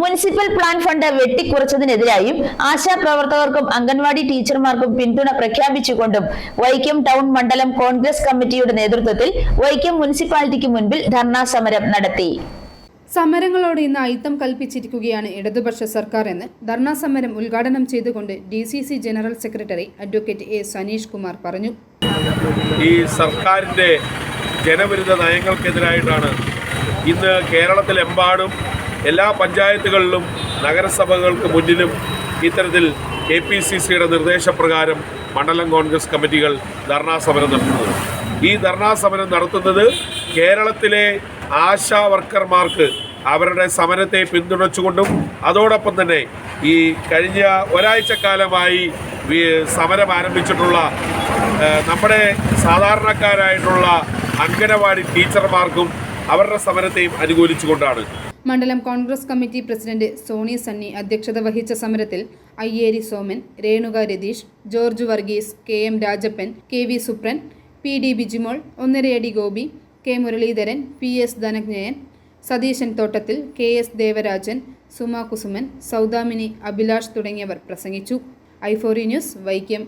Municipal plan fund വെട്ടിക്കുറച്ചതിനെതിരായും ആശാപ്രവർത്തകർക്കും അംഗൻവാടി ടീച്ചർമാർക്കും പിന്തുണ പ്രഖ്യാപിച്ചുകൊണ്ടും വൈക്കം ടൗൺ മണ്ഡലം കോൺഗ്രസ് കമ്മിറ്റിയുടെ നേതൃത്വത്തിൽ വൈക്കം മുനിസിപ്പാലിറ്റിക്ക് മുൻപിൽ ധർണാ സമരം നടത്തി. സമരങ്ങളോട് ഇന്ന് അയിത്തം കൽപ്പിച്ചിരിക്കുകയാണ് ഇടതുപക്ഷ സർക്കാർ എന്ന് ധർണാ സമരം ഉദ്ഘാടനം ചെയ്തുകൊണ്ട് D C C general secretary advocate A Saneesh Kumar പറഞ്ഞു. ഈ സർക്കാരിന്റെ ജനവിരുദ്ധ നയങ്ങൾക്കെതിരായിട്ടാണ് ഇന്ന് കേരളത്തിലെമ്പാടും എല്ലാ പഞ്ചായത്തുകളിലും നഗരസഭകൾക്ക് മുന്നിലും ഇത്തരത്തിൽ കെ പി സി സിയുടെ നിർദ്ദേശപ്രകാരം മണ്ഡലം കോൺഗ്രസ് കമ്മിറ്റികൾ ധർണാ സമരം നടത്തുന്നത്. ഈ ധർണാ സമരം നടത്തുന്നത് കേരളത്തിലെ ആശാ വർക്കർമാർക്ക് അവരുടെ സമരത്തെ പിന്തുണച്ചുകൊണ്ടും അതോടൊപ്പം തന്നെ ഈ കഴിഞ്ഞ ഒരാഴ്ചക്കാലമായി സമരം ആരംഭിച്ചിട്ടുള്ള നമ്മുടെ സാധാരണക്കാരായിട്ടുള്ള അംഗനവാടി ടീച്ചർമാർക്കും അവരുടെ സമരത്തെയും അനുകൂലിച്ചുകൊണ്ടാണ് മണ്ഡലം Congress committee president Sony Sunny അധ്യക്ഷത വഹിച്ച സമരത്തിൽ Ayyeri Soman Renuka Ratheesh George Varghese K M Rajappan K V Supran P D Bijimol ഒന്നരയടി Gopi K Muraleedharan P S Dhananjayan Satheesan Thottathil K S Devarajan Suma Kusuman Saudamini Abhilash തുടങ്ങിയവർ പ്രസംഗിച്ചു. ഐഫോറി news Vaikom.